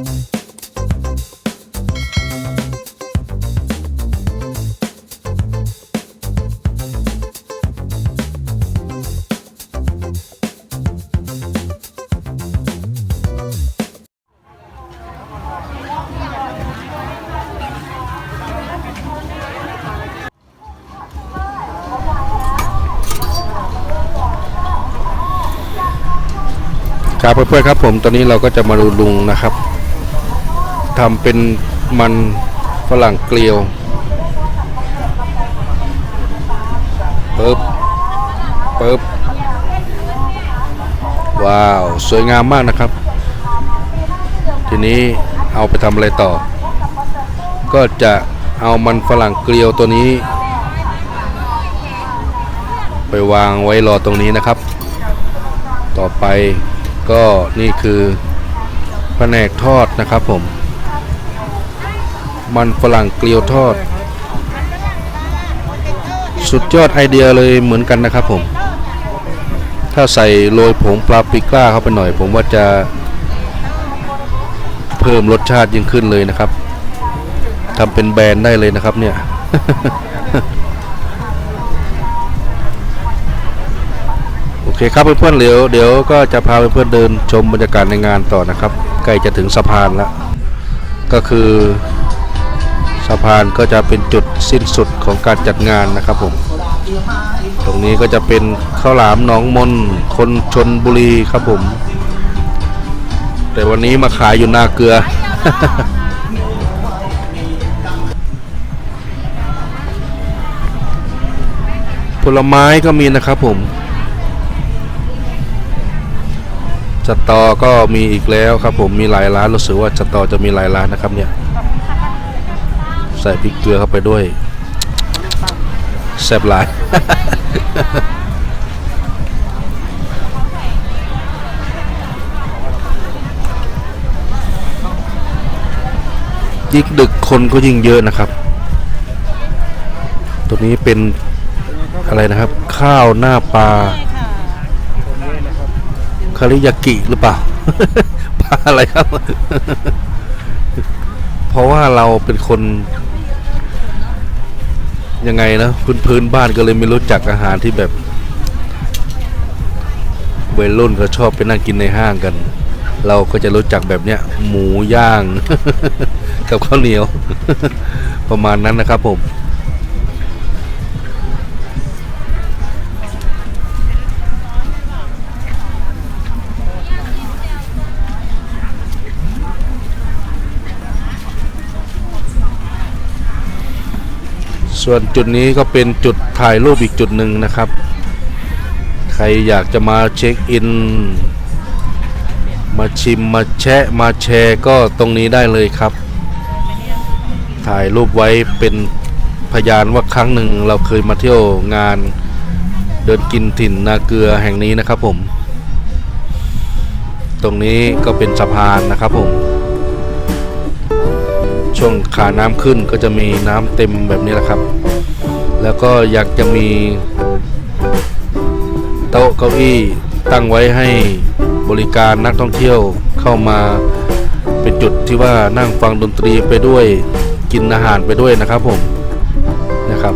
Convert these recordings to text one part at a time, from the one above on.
ครับเพื่อนๆครับผมตอนนี้เราก็จะมาดูลุงนะครับ ทำเป็นมันฝรั่งเกลียวปึ๊บปึ๊บว้าว สวยงามมากนะครับ ทีนี้เอาไปทำอะไรต่อ ก็จะเอามันฝรั่งเกลียวตัวนี้ ไปวางไว้รอตรงนี้นะครับ ต่อไปก็นี่คือแผนกทอดนะครับผม มันฝรั่งเกลียวทอด สุดยอดไอเดียเลยเหมือนกันนะครับผม ถ้าใส่โรยผงปลาปิก้าเข้าไปหน่อย ผมว่าจะเพิ่มรสชาติยิ่งขึ้นเลยนะครับทำเป็นแบรนด์ได้เลยนะครับเนี่ยโอเคครับเพื่อนๆเดี๋ยวเดี๋ยวก็จะพาเพื่อนๆเดินชมบรรยากาศในงานต่อนะครับ ใกล้จะถึงสะพานแล้ว ก็คือะพานก็จะเป็นจุดสิ้นสุดของการจัดงานนะครับผม ตรงนี้ก็จะเป็นข้าวหลามหนองมนคนชนบุรีครับผม แต่วันนี้มาขายอยู่หน้าเกลือ ผลไม้ก็มีนะครับผมสตอก็มีอีกแล้วครับผมมีหลายร้านรู้สึกว่าสตอจะมีหลายร้านนะครับเนี่ย ใส่พริกเกลือเข้าไปด้วยแซ่บหลายยิ่งดึกคนก็ยิ่งเยอะนะครับ ตัวนี้เป็นอะไรนะครับ ข้าวหน้าปลาคาริยากิหรือเปล่าปลาอะไรครับ เพราะว่าเราเป็นคน ยังไงนะพื้นพื้นบ้านก็เลยไม่รู้จักอาหารที่แบบวัยรุ่นเขาชอบไปนั่งกินในห้างกัน เราก็จะรู้จักแบบเนี้ยหมูย่าง กับข้าวเหนียว ประมาณนั้นนะครับผม ส่วนจุดนี้ก็เป็นจุดถ่ายรูปอีกจุดหนึ่งนะครับ ใครอยากจะมาเช็คอิน มาชิมมาแชะมาแชร์ก็ตรงนี้ได้เลยครับ ถ่ายรูปไว้เป็นพยานว่าครั้งหนึ่งเราเคยมาเที่ยวงานเดินกินถิ่นนาเกลือแห่งนี้นะครับผม ตรงนี้ก็เป็นสะพานนะครับผม ช่วงขาน้ำขึ้นก็จะมีน้ำเต็มแบบนี้แหละครับ แล้วก็อยากจะมีโต๊ะเก้าอี้ตั้งไว้ให้บริการนักท่องเที่ยวเข้ามาเป็นจุดที่ว่านั่งฟังดนตรีไปด้วยกินอาหารไปด้วยนะครับผมนะครับ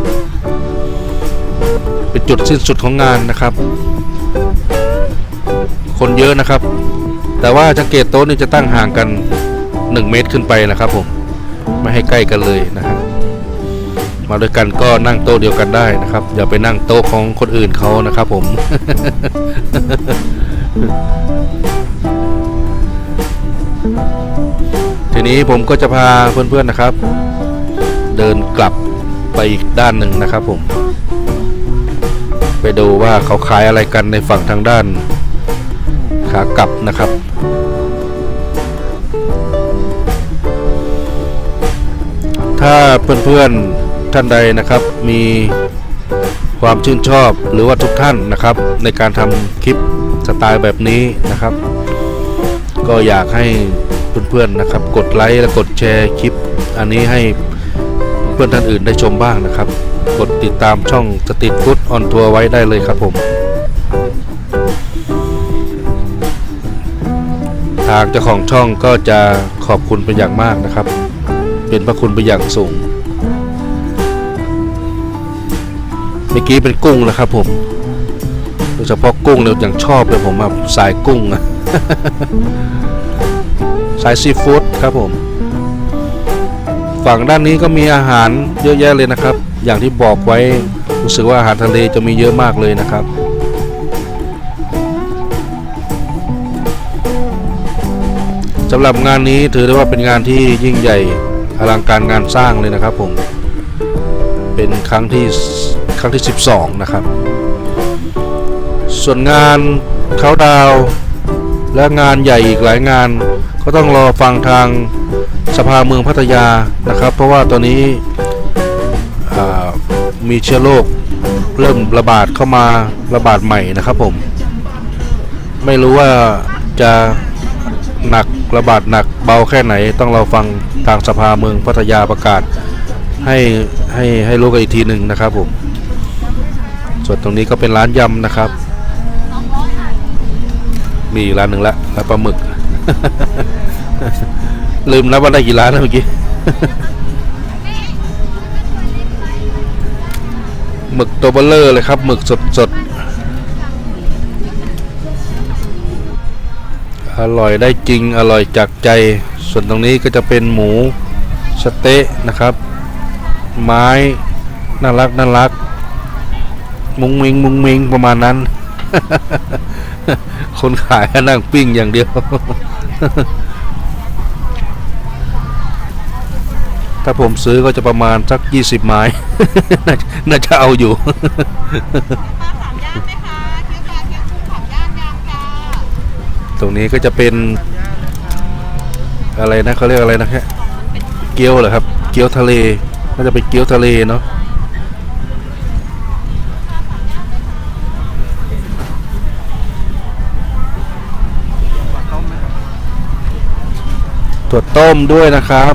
เป็นจุดสิ้นสุดของงานนะครับ คนเยอะนะครับ แต่ว่าสังเกตโต๊ะนี่จะตั้งห่างกัน 1 เมตรขึ้นไปนะครับผม ไม่ให้ใกล้กันเลยนะครับมาด้วยกันก็นั่งโต๊ะเดียวกันได้นะครับ อย่าไปนั่งโต๊ะของคนอื่นเขานะครับผม ทีนี้ผมก็จะพาเพื่อนๆนะครับ เดินกลับไปอีกด้านหนึ่งนะครับผม ไปดูว่าเขาขายอะไรกันในฝั่งทางด้านขากลับนะครับ ถ้าเพื่อนๆท่านใดนะครับ มีความชื่นชอบหรือว่าทุกท่านนะครับ ในการทำคลิปสไตล์แบบนี้นะครับ ก็อยากให้เพื่อนๆนะครับ กดไลค์และกดแชร์คลิป อันนี้ให้เพื่อนท่านอื่นได้ชมบ้างนะครับ กดติดตามช่องสติ t ฟุตออนทัวร์ไว้ได้เลยครับผม ทางเจ้าของช่องก็จะขอบคุณเป็นอย่างมากนะครับ เป็นพระคุณเป็นอย่างสูง เมื่อกี้เป็นกุ้งนะครับผมโดยเฉพาะกุ้งเนี่ยอย่างชอบเลยผมแบบสายกุ้งอะสายซีฟู้ดครับผม ฝั่งด้านนี้ก็มีอาหารเยอะแยะเลยนะครับ อย่างที่บอกไว้รู้สึกว่าอาหารทะเลจะมีเยอะมากเลยนะครับสำหรับงานนี้ถือได้ว่าเป็นงานที่ยิ่งใหญ่ อลังการงานสร้างเลยนะครับผมเป็นครั้งที่ครั้งที่ 12 นะครับ ส่วนงานเขาดาวและงานใหญ่อีกหลายงาน ก็ต้องรอฟังทางสภาเมืองพัทยานะครับ เพราะว่าตอนนี้มีเชื้อโรคเริ่มระบาดเข้ามาระบาดใหม่นะครับผม ไม่รู้ว่าจะ หนักระบาดหนักเบาแค่ไหน ต้องเราฟังทางสภาเมืองพัทยาประกาศ ให้ให้ให้รู้กันอีกทีหนึ่งนะครับผมส่วนตรงนี้ก็เป็นร้านยำนะครับ มีอีกร้านหนึ่งละร้านปลาหมึก ลืมนับว่าได้กี่ร้านเมื่อกี้หมึกตัวเบลเลอร์เลยครับหมึกสดสด อร่อยได้จริงอร่อยจากใจ ส่วนตรงนี้ก็จะเป็นหมูสเต๊ะนะครับ ไม้น่ารักน่ารัก มุงมิงมุงมิงประมาณนั้น คนขายนั่งปิ้งอย่างเดียว ถ้าผมซื้อก็จะประมาณสัก 20 ไม้ น่าจะเอาอยู่ ตรงนี้ก็จะเป็นอะไรนะเขาเรียกอะไรนะแค่เกี๊ยวเหรอครับ เกี๊ยวทะเลน่าจะเป็นเกี๊ยวทะเลเนาะถั่วต้มด้วยนะครับ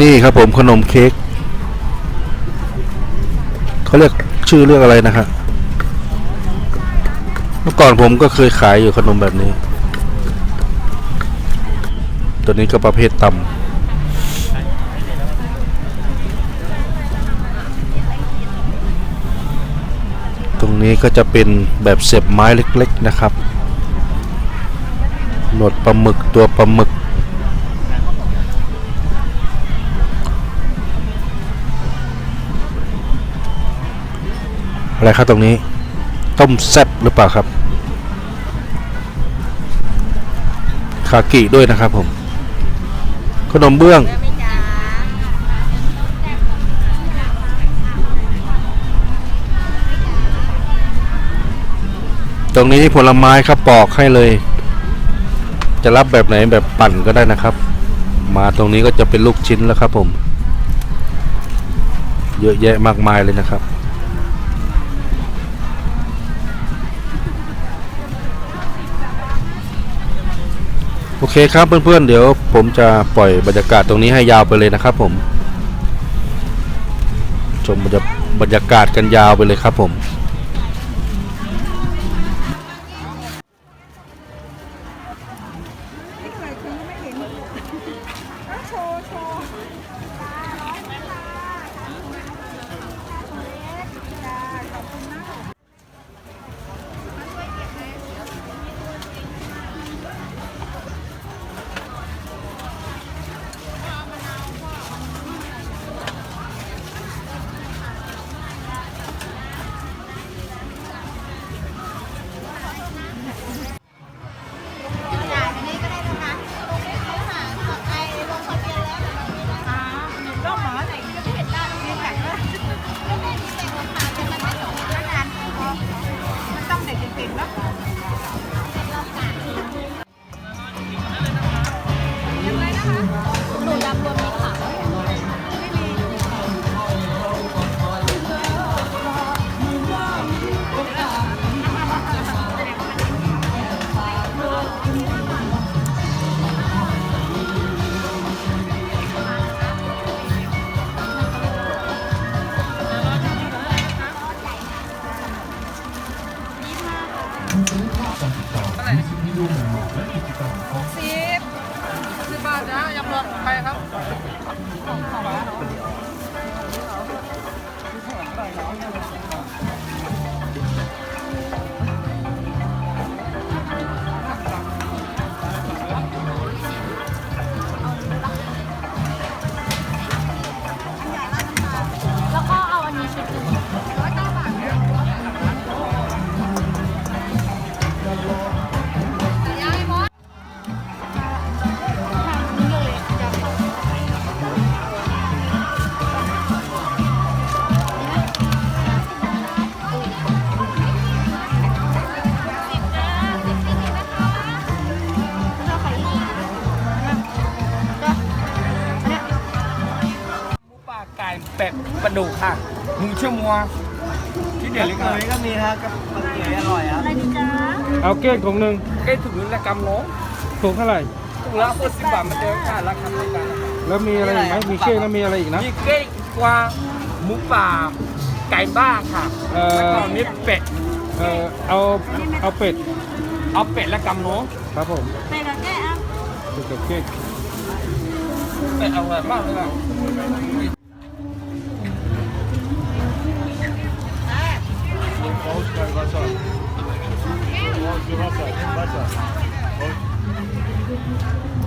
นี่ครับผมขนมเค้กเขาเรียก ชื่อเรียกอะไรนะฮะเมื่อก่อนผมก็เคยขายอยู่ขนมแบบนี้ ตัวนี้ก็ประเภทตำตรงนี้ก็จะเป็นแบบเสียบไม้เล็กๆนะครับ หนวดปลาหมึกตัวปลาหมึก อะไรครับตรงนี้ ต้มแซ่บหรือเปล่าครับคากิด้วยนะครับผมขนมเบื้องตรงนี้ผลไม้ครับปอกให้เลย จะรับแบบไหนแบบปั่นก็ได้นะครับ มาตรงนี้ก็จะเป็นลูกชิ้นแล้วครับผม เยอะแยะมากมายเลยนะครับ โอเคครับเพื่อนๆเดี๋ยวผมจะปล่อยบรรยากาศตรงนี้ให้ยาวไปเลยนะครับผม ชมบรรยาบรรยากาศกันยาวไปเลยครับผม ติดนะ เป็ดปลาดุกค่ะหมูเชื่อมัว ที่เด็ดเลยเคยก็มีครับกับมันเกยอร่อยครับอะไรดีจ๊ะเอาเก้งถุงหนึ่งเอ้ถุงละกำโลถุงเท่าไหร่ถุงละหกสิบบาทเหมือนเดิมค่ะราคาเท่ากันแล้วมีอะไรอีกไหมมีเก้งแล้วมีอะไรอีกนะมีเก้งกวางหมูป่าไก่บ้านค่ะเอ่อแล้วก็มีเป็ดเออเอาเอาเป็ด เอาเป็ดละกำโลครับผมไปกับแก้อะเป็ดกับเก้งเป็ดอร่อยมากเลยค่ะ ห้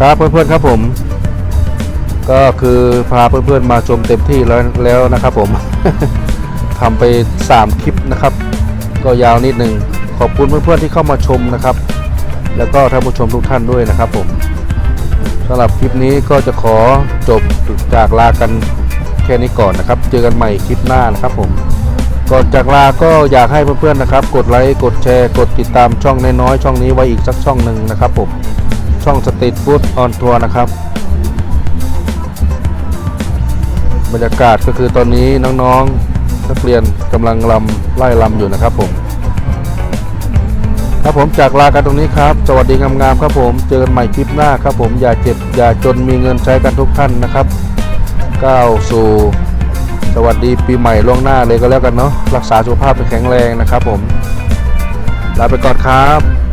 ครับเพื่อนๆครับผม ก็คือพาเพื่อนๆมาชมเต็มที่แล้วแล้วนะครับผมทำไป 3 คลิปนะครับ ก็ยาวนิดหนึ่งขอบคุณเพื่อนๆที่เข้ามาชมนะครับ แล้วก็ท่านผู้ชมทุกท่านด้วยนะครับผมสำหรับคลิปนี้ก็จะขอจบจากลากันแค่นี้ก่อนนะครับ เจอกันใหม่คลิปหน้านะครับผม ก่อนจากลาก็อยากให้เพื่อนๆนะครับ กดไลค์ กดแชร์ กดติดตามช่องน้อยๆช่องนี้ไว้อีกสักช่องหนึ่งนะครับผม ช่องสตรีทฟู้ดออนทัวร์นะครับ บรรยากาศก็คือตอนนี้น้องๆ นักเรียนกำลังลำไล่ลำอยู่นะครับผมครับผมจากลากันตรงนี้ครับ สวัสดีงามๆครับผม เจอกันใหม่คลิปหน้าครับผม อย่าเจ็บ อย่าจนมีเงินใช้กันทุกท่านนะครับก้าวสู่สวัสดีปีใหม่ล่วงหน้าเลยก็แล้วกันเนาะ รักษาสุขภาพเป็นแข็งแรงนะครับผม ลาไปก่อนครับ